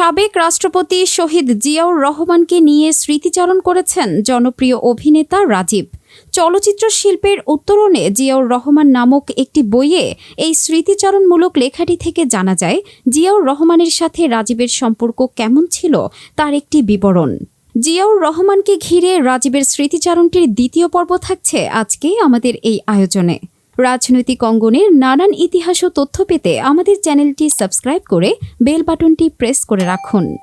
সাবেক রাষ্ট্রপতি শহীদ জিয়াউর রহমানকে নিয়ে স্মৃতিচারণ করেছেন জনপ্রিয় অভিনেতা রাজীব। চলচ্চিত্র শিল্পের উত্তরণে জিয়াউর রহমান নামক একটি বইয়ে এই স্মৃতিচারণমূলক লেখাটি থেকে জানা যায়, জিয়াউর রহমানের সাথে রাজীবের সম্পর্ক কেমন ছিল তার একটি বিবরণ। জিয়াউর রহমানকে ঘিরে রাজীবের স্মৃতিচারণটির দ্বিতীয় পর্ব থাকছে আজকে আমাদের এই আয়োজনে। রাজনৈতিক অঙ্গনের নানান ইতিহাস ও তথ্য পেতে আমাদের চ্যানেলটি সাবস্ক্রাইব করে বেল বাটনটি প্রেস করে রাখুন।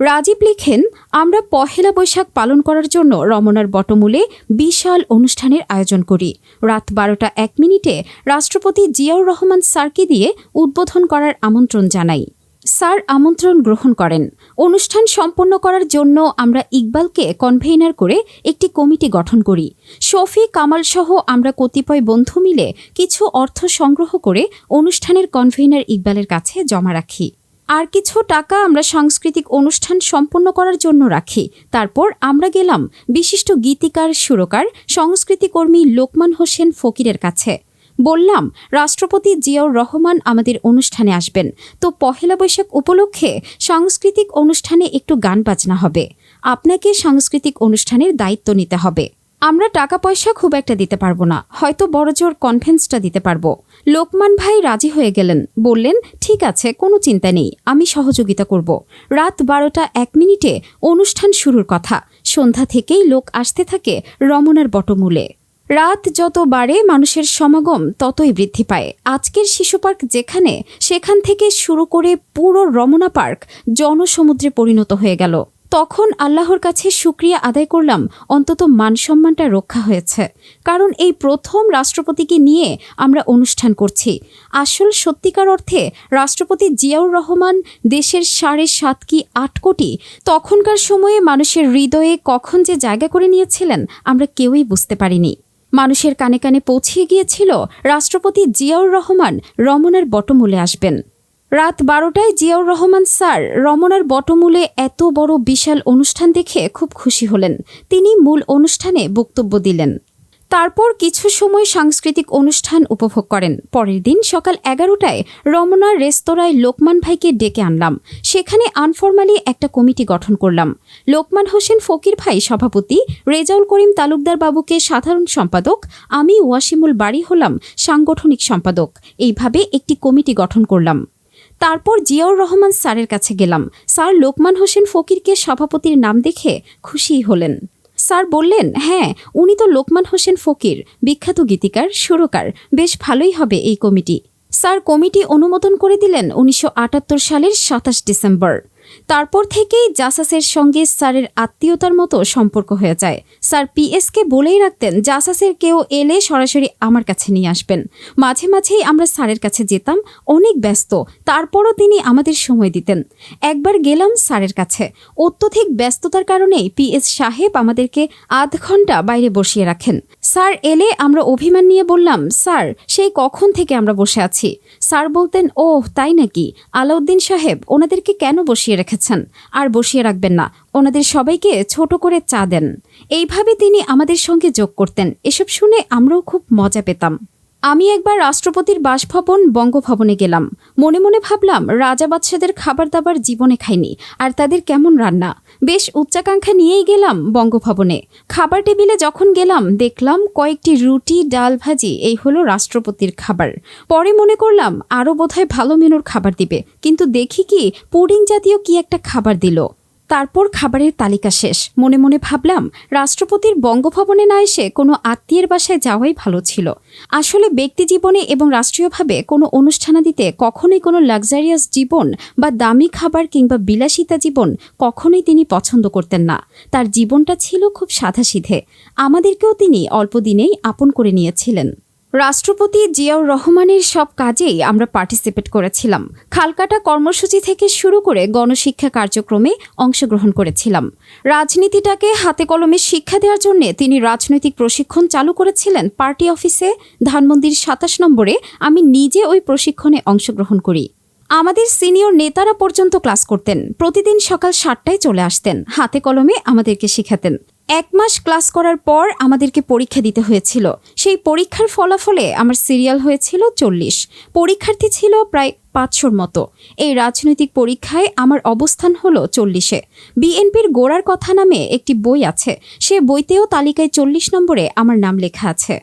রাজীব লিখেন, আমরা পহেলা বৈশাখ পালন করার জন্য রমনার বটমূলে বিশাল অনুষ্ঠানের আয়োজন করি। রাত বারোটা এক মিনিটে রাষ্ট্রপতি জিয়াউর রহমান সার্কি দিয়ে উদ্বোধন করার আমন্ত্রণ জানাই। স্যার আমন্ত্রণ গ্রহণ করেন। অনুষ্ঠান সম্পন্ন করার জন্য আমরা ইকবালকে কনভেইনার করে একটি কমিটি গঠন করি। শফি কামাল সহ আমরা কতিপয় বন্ধু মিলে কিছু অর্থ সংগ্রহ করে অনুষ্ঠানের কনভেইনার ইকবালের কাছে জমা রাখি। আর কিছু টাকা আমরা সাংস্কৃতিক অনুষ্ঠান সম্পন্ন করার জন্য রাখি। তারপর আমরা গেলাম বিশিষ্ট গীতিকার, সুরকার, সংস্কৃতিকর্মী লোকমান হোসেন ফকিরের কাছে। বললাম, রাষ্ট্রপতি জিয়াউর রহমান আমাদের অনুষ্ঠানে আসবেন। তো পহেলা বৈশাখ উপলক্ষে সাংস্কৃতিক অনুষ্ঠানে একটু গান বাজনা হবে। আপনাকে সাংস্কৃতিক অনুষ্ঠানের দায়িত্ব নিতে হবে। আমরা টাকা পয়সা খুব একটা দিতে পারব না। হয়তো বড়জোর কনফেন্সটা দিতে পারব। লোকমান ভাই রাজি হয়ে গেলেন। বললেন, ঠিক আছে, কোনো চিন্তা নেই, আমি সহযোগিতা করব। রাত বারোটা এক মিনিটে অনুষ্ঠান শুরুর কথা। সন্ধ্যা থেকেই লোক আসতে থাকে রমনার বটমূলে। রাত যত বাড়ে মানুষের সমাগম ততই বৃদ্ধি পায়। আজকের শিশু পার্ক যেখানে, সেখান থেকে শুরু করে পুরো রমনা পার্ক জনসমুদ্রে পরিণত হয়ে গেল। তখন আল্লাহর কাছে শুক্রিয়া আদায় করলাম, অন্তত মানসম্মানটা রক্ষা হয়েছে। কারণ এই প্রথম রাষ্ট্রপতিকে নিয়ে আমরা অনুষ্ঠান করছি। আসল সত্যিকার অর্থে রাষ্ট্রপতি জিয়াউর রহমান দেশের সাড়ে সাত কি আট কোটি তখনকার সময়ে মানুষের হৃদয়ে কখন যে জায়গা করে নিয়েছিলেন আমরা কেউই বুঝতে পারিনি। মানুষের কানে কানে পৌঁছিয়ে গিয়েছিল, রাষ্ট্রপতি জিয়াউর রহমান রমনার বটমূলে আসবেন। রাত বারোটায় জিয়াউর রহমান স্যার রমনার বটমূলে এত বড় বিশাল অনুষ্ঠান দেখে খুব খুশি হলেন। তিনি মূল অনুষ্ঠানে বক্তব্য দিলেন। তারপর কিছু সময় সাংস্কৃতিক অনুষ্ঠান উপভোগ করেন। পরের দিন সকাল এগারোটায় রমনার রেস্তোরাঁয় লোকমান ভাইকে ডেকে আনলাম। সেখানে আনফরমালি একটা কমিটি গঠন করলাম। লোকমান হোসেন ফকির ভাই সভাপতি, রেজাউল করিম তালুকদার বাবুকে সাধারণ সম্পাদক, আমি ওয়াসিমুল বাড়ি হলাম সাংগঠনিক সম্পাদক। এইভাবে একটি কমিটি গঠন করলাম। তারপর জিয়াউর রহমান স্যারের কাছে গেলাম। স্যার লোকমান হোসেন ফকিরকে সভাপতির নাম দেখে খুশি হলেন। স্যার বললেন হ্যাঁ উনি তো লোকমান হোসেন ফকির, বিখ্যাত গীতিকার, সুরকার, বেশ ভালোই হবে এই কমিটি। স্যার, কমিটি অনুমোদন করে দিলেন উনিশশো আটাত্তর সালের সাতাশ ডিসেম্বর। তারপর থেকেই জাসাসের সঙ্গে স্যারের আত্মীয়তার মতো সম্পর্ক হয়ে যায়। স্যার পিএসকে বলেই রাখতেন, জাসাসের কেউ এলে সরাসরি আমার কাছে নিয়ে আসবেন। মাঝে মাঝেই আমরা স্যারের কাছে যেতাম, অনেক ব্যস্ত। তারপরও তিনি আমাদের সময় দিতেন। একবার গেলাম স্যারের কাছে। অত্যধিক ব্যস্ততার কারণেই পিএস সাহেব আমাদেরকে আধ ঘণ্টা বাইরে বসিয়ে রাখেন। স্যার এলে আমরা অভিমান নিয়ে বললাম, স্যার, সেই কখন থেকে আমরা বসে আছি? স্যার বলতেন ও তাই নাকি? আলাউদ্দিন সাহেব, ওনাদেরকে কেন বসিয়ে রেখেছেন। আর বসিয়ে রাখবেন না। ওনাদের সবাইকে ছোট করে চা দেন। এইভাবে তিনি আমাদের সঙ্গে যোগ করতেন। এসব শুনে আমরাও খুব মজা পেতাম। আমি একবার রাষ্ট্রপতির বাসভবন বঙ্গভবনে গেলাম। মনে মনে ভাবলাম, রাজা বাদশাদের খাবার দাবার জীবনে খাইনি, আর তাদের কেমন রান্না। বেশ উচ্চাকাঙ্ক্ষা নিয়েই গেলাম বঙ্গভবনে। খাবার টেবিলে যখন গেলাম, দেখলাম কয়েকটি রুটি, ডাল ভাজি, এই হলো রাষ্ট্রপতির খাবার। পরে মনে করলাম, আরও বোধহয় ভালো মেনুর খাবার দিবে। কিন্তু দেখি কি, পুডিং জাতীয় কি একটা খাবার দিল। তারপর খাবারের তালিকা শেষ। মনে মনে ভাবলাম, রাষ্ট্রপতির বঙ্গভবনে না এসে কোনো আত্মীয়ের বাসায় যাওয়াই ভালো ছিল। আসলে ব্যক্তি জীবনে এবং রাষ্ট্রীয়ভাবে কোনো অনুষ্ঠানাদিতে কখনোই কোনো লাক্সারিয়াস জীবন বা দামি খাবার কিংবা বিলাসিতা জীবন কখনোই তিনি পছন্দ করতেন না। তার জীবনটা ছিল খুব সাধাসিধে। আমাদেরকেও তিনি অল্প দিনেই আপন করে নিয়েছিলেন। রাষ্ট্রপতি জিয়াউর রহমানের সব কাজেই আমরা পার্টিসিপেট করেছিলাম। খালকাটা কর্মসূচি থেকে শুরু করে গণশিক্ষা কার্যক্রমে অংশগ্রহণ করেছিলাম। রাজনীতিটাকে হাতে কলমে শিক্ষা দেওয়ার জন্য তিনি রাজনৈতিক প্রশিক্ষণ চালু করেছিলেন পার্টি অফিসে। ধানমন্দির সাতাশ নম্বরে আমি নিজে ওই প্রশিক্ষণে অংশগ্রহণ করি। আমাদের সিনিয়র নেতারা পর্যন্ত ক্লাস করতেন। প্রতিদিন সকাল সাতটায় চলে আসতেন। হাতে কলমে আমাদেরকে শেখাতেন। এক মাস ক্লাস করার পর আমাদেরকে পরীক্ষা দিতে হয়েছিল। সেই পরীক্ষার ফলাফলে আমার সিরিয়াল হয়েছিল চল্লিশ। পরীক্ষার্থী ছিল প্রায় পাঁচশোর মতো। এই রাজনৈতিক পরীক্ষায় আমার অবস্থান হলো চল্লিশে। বিএনপির গোড়ার কথা নামে একটি বই আছে। সে বইতেও তালিকায় চল্লিশ নম্বরে আমার নাম লেখা আছে।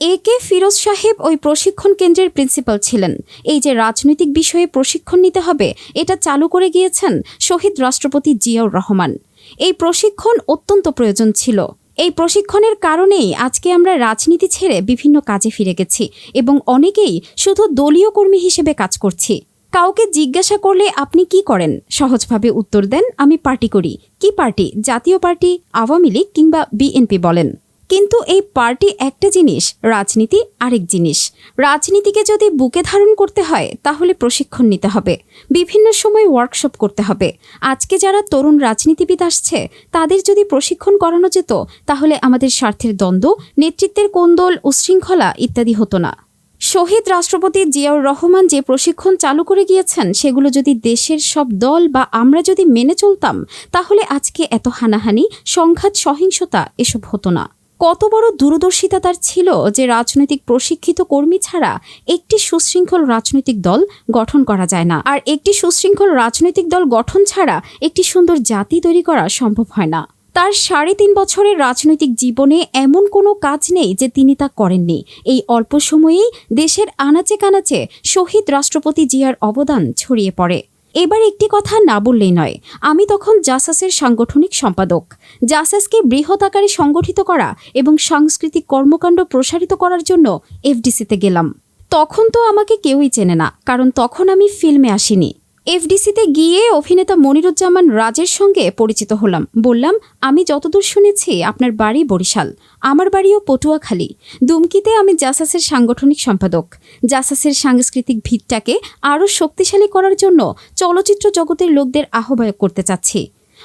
এ কে ফিরোজ সাহেব ওই প্রশিক্ষণ কেন্দ্রের প্রিন্সিপাল ছিলেন। এই যে রাজনৈতিক বিষয়ে প্রশিক্ষণ নিতে হবে, এটা চালু করে গিয়েছেন শহীদ রাষ্ট্রপতি জিয়াউর রহমান। এই প্রশিক্ষণ অত্যন্ত প্রয়োজন ছিল। এই প্রশিক্ষণের কারণেই আজকে আমরা রাজনীতি ছেড়ে বিভিন্ন কাজে ফিরে গেছি এবং অনেকেই শুধু দলীয় কর্মী হিসেবে কাজ করছি। কাউকে জিজ্ঞাসা করলে আপনি কি করেন? সহজভাবে উত্তর দেন, আমি পার্টি করি। কি পার্টি? জাতীয় পার্টি, আওয়ামী লীগ কিংবা বিএনপি বলেন। কিন্তু এই পার্টি একটা জিনিস, রাজনীতি আরেক জিনিস। রাজনীতিকে যদি বুকে ধারণ করতে হয়, তাহলে প্রশিক্ষণ নিতে হবে। বিভিন্ন সময় ওয়ার্কশপ করতে হবে। আজকে যারা তরুণ রাজনীতিবিদ আসছে, তাদের যদি প্রশিক্ষণ করানো যেত, তাহলে আমাদের স্বার্থের দ্বন্দ্ব, নেতৃত্বের কোন্দল, উশৃঙ্খলা ইত্যাদি হতো না। শহীদ রাষ্ট্রপতি জিয়াউর রহমান যে প্রশিক্ষণ চালু করে গিয়েছেন, সেগুলো যদি দেশের সব দল বা আমরা যদি মেনে চলতাম, তাহলে আজকে এত হানাহানি, সংঘাত, সহিংসতা এসব হতো না। কত বড় দূরদর্শিতা তার ছিল যে রাজনৈতিক প্রশিক্ষিত কর্মী ছাড়া একটি সুশৃঙ্খল রাজনৈতিক দল গঠন করা যায় না। আর একটি সুশৃঙ্খল রাজনৈতিক দল গঠন ছাড়া একটি সুন্দর জাতি তৈরি করা সম্ভব হয় না। তার সাড়ে তিন বছরের রাজনৈতিক জীবনে এমন কোনো কাজ নেই যে তিনি তা করেননি। এই অল্প সময়েই দেশের আনাচে কানাচে শহীদ রাষ্ট্রপতি জিয়ার অবদান ছড়িয়ে পড়ে। এবার একটি কথা না বললেই নয়। আমি তখন জাসাসের সাংগঠনিক সম্পাদক। জাসাসকে বৃহৎ আকারে সংগঠিত করা এবং সাংস্কৃতিক কর্মকাণ্ড প্রসারিত করার জন্য এফডিসিতে গেলাম। তখন তো আমাকে কেউই চেনে না, কারণ তখন আমি ফিল্মে আসিনি। এফডিসিতে গিয়ে অভিনেতা মনিরুজ্জামান রাজের সঙ্গে পরিচিত হলাম। বললাম, আমি যতদূর শুনেছি, আপনার বাড়ি বরিশাল। আমার বাড়িও পটুয়াখালী। দুমকিতে আমি জাসাসের সাংগঠনিক সম্পাদক। জাসাসের সাংস্কৃতিক ভিতটাকে আরও শক্তিশালী করার জন্য চলচ্চিত্র জগতের লোকদের আহ্বায়ক করতে চাচ্ছি।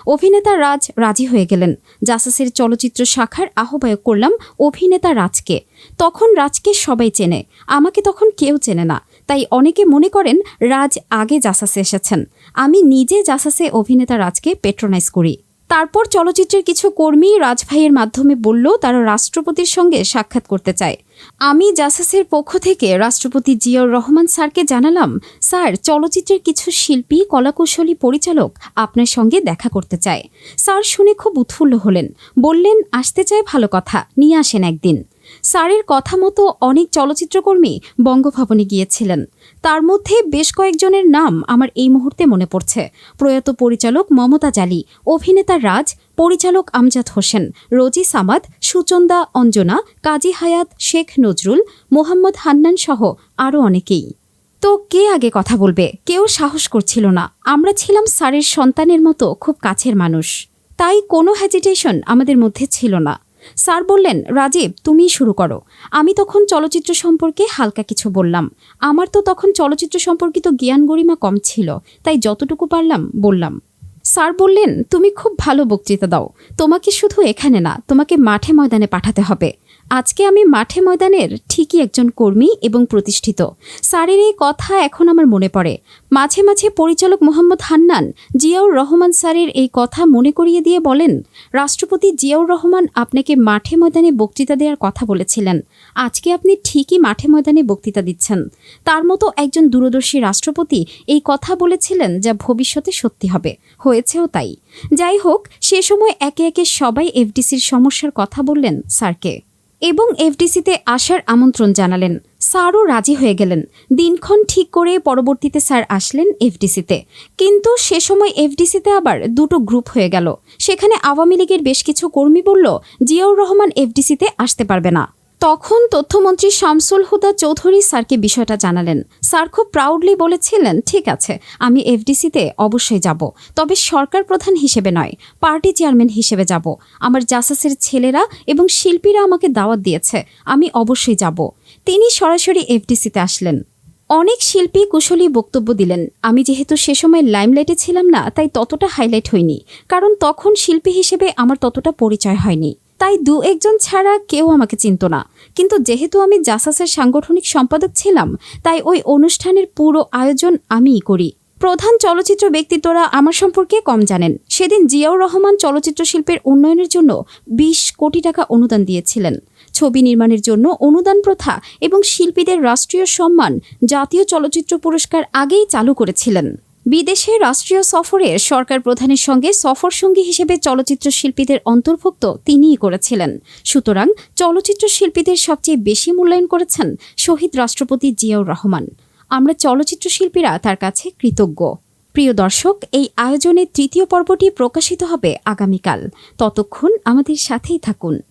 অভিনেতা রাজ রাজি হয়ে গেলেন। জাসাসের চলচ্চিত্র শাখার আহ্বায়ক করলাম অভিনেতা রাজকে। তখন রাজকে সবাই চেনে, আমাকে তখন কেউ চেনে না। তাই অনেকে মনে করেন রাজ আগে জাসাসে এসেছেন। আমি নিজে জাসাসে অভিনেতা রাজকে পেট্রোনাইজ করি। তারপর চলচ্চিত্রের কিছু কর্মী রাজভাইয়ের মাধ্যমে বলল, তারা রাষ্ট্রপতির সঙ্গে সাক্ষাৎ করতে চায়। আমি জাসাসের পক্ষ থেকে রাষ্ট্রপতি জিয়াউর রহমান স্যারকে জানালাম, স্যার, চলচ্চিত্রের কিছু শিল্পী, কলাকুশলী পরিচালক আপনার সঙ্গে দেখা করতে চায়। স্যার শুনে খুব উৎফুল্ল হলেন। বললেন, আসতে চায় ভালো কথা, নিয়ে আসেন একদিন। স্যারের কথা মতো অনেক চলচ্চিত্রকর্মী বঙ্গভবনে গিয়েছিলেন। তার মধ্যে বেশ কয়েকজনের নাম আমার এই মুহূর্তে মনে পড়ছে। প্রয়াত পরিচালক মমতা জালি, অভিনেতা রাজ, পরিচালক আমজাদ হোসেন, রোজি সামাদ, সুচন্দা অঞ্জনা, কাজী হায়াত শেখ নজরুল, মোহাম্মদ হান্নান সহ আরও অনেকেই। তো কে আগে কথা বলবে? কেউ সাহস করছিল না। আমরা ছিলাম স্যারের সন্তানের মতো খুব কাছের মানুষ। তাই কোনো হ্যাজিটেশন আমাদের মধ্যে ছিল না। স্যার বললেন, রাজীব, তুমিই শুরু করো। আমি তখন চলচ্চিত্র সম্পর্কে হালকা কিছু বললাম। আমার তো তখন চলচ্চিত্র সম্পর্কিত জ্ঞান গরিমা কম ছিল, তাই যতটুকু পারলাম, বললাম, স্যার বললেন, তুমি খুব ভালো বক্তৃতা দাও। তোমাকে শুধু এখানে না, তোমাকে মাঠে ময়দানে পাঠাতে হবে। আজকে আমি মাঠে ময়দানের ঠিকই একজন কর্মী এবং প্রতিষ্ঠিত। স্যারের এই কথা এখন আমার মনে পড়ে। মাঝে মাঝে পরিচালক মোহাম্মদ হান্নান জিয়াউর রহমান স্যারের এই কথা মনে করিয়ে দিয়ে বলেন, রাষ্ট্রপতি জিয়াউর রহমান আপনাকে মাঠে ময়দানে বক্তৃতা দেওয়ার কথা বলেছিলেন। আজকে আপনি ঠিকই মাঠে ময়দানে বক্তৃতা দিচ্ছেন। তার মতো একজন দূরদর্শী রাষ্ট্রপতি এই কথা বলেছিলেন যা ভবিষ্যতে সত্যি হবে। হয়েছেও তাই। যাই হোক, সে সময় একে একে সবাই এফডিসির সমস্যার কথা বললেন স্যারকে। এবং এফডিসিতে আসার আমন্ত্রণ জানালেন। স্যারও রাজি হয়ে গেলেন। দিনক্ষণ ঠিক করে পরবর্তীতে স্যার আসলেন এফডিসিতে। কিন্তু সে সময় এফডিসিতে আবার দুটো গ্রুপ হয়ে গেল। সেখানে আওয়ামী লীগের বেশ কিছু কর্মী বলল, জিয়াউর রহমান এফডিসিতে আসতে পারবে না। তখন তথ্যমন্ত্রী শামসুল হুদা চৌধুরী স্যারকে বিষয়টা জানালেন। স্যার খুব প্রাউডলি বলেছিলেন, ঠিক আছে, আমি এফডিসিতে অবশ্যই যাব। তবে সরকার প্রধান হিসেবে নয়, পার্টি চেয়ারম্যান হিসেবে যাব। আমার জাসাসের ছেলেরা এবং শিল্পীরা আমাকে দাওয়াত দিয়েছে, আমি অবশ্যই যাব। তিনি সরাসরি এফডিসিতে আসলেন। অনেক শিল্পী কুশলী বক্তব্য দিলেন, আমি যেহেতু সে সময় লাইমলাইটে ছিলাম না, তাই ততটা হাইলাইট হয়নি। কারণ তখন শিল্পী হিসেবে আমার ততটা পরিচয় হয়নি। তাই দু একজন ছাড়া কেউ আমাকে চিনত না। কিন্তু যেহেতু আমি জাসাসের সাংগঠনিক সম্পাদক ছিলাম, তাই ওই অনুষ্ঠানের পুরো আয়োজন আমিই করি। প্রধান চলচ্চিত্র ব্যক্তিত্বরা আমার সম্পর্কে কম জানেন। সেদিন জিয়াউর রহমান চলচ্চিত্র শিল্পের উন্নয়নের জন্য বিশ কোটি টাকা অনুদান দিয়েছিলেন। ছবি নির্মাণের জন্য অনুদান প্রথা এবং শিল্পীদের রাষ্ট্রীয় সম্মান জাতীয় চলচ্চিত্র পুরস্কার আগেই চালু করেছিলেন। বিদেশে রাষ্ট্রীয় সফরে সরকার প্রধানের সঙ্গে সফর সঙ্গী হিসেবে চলচ্চিত্র শিল্পীদের অন্তর্ভুক্ত তিনিই করেছিলেন। সুতরাং চলচ্চিত্র শিল্পীদের সবচেয়ে বেশি মূল্যায়ন করেছেন শহীদ রাষ্ট্রপতি জিয়াউর রহমান। আমরা চলচ্চিত্র শিল্পীরা তার কাছে কৃতজ্ঞ। প্রিয় দর্শক, এই আয়োজনের তৃতীয় পর্বটি প্রকাশিত হবে আগামীকাল। ততক্ষণ আমাদের সাথেই থাকুন।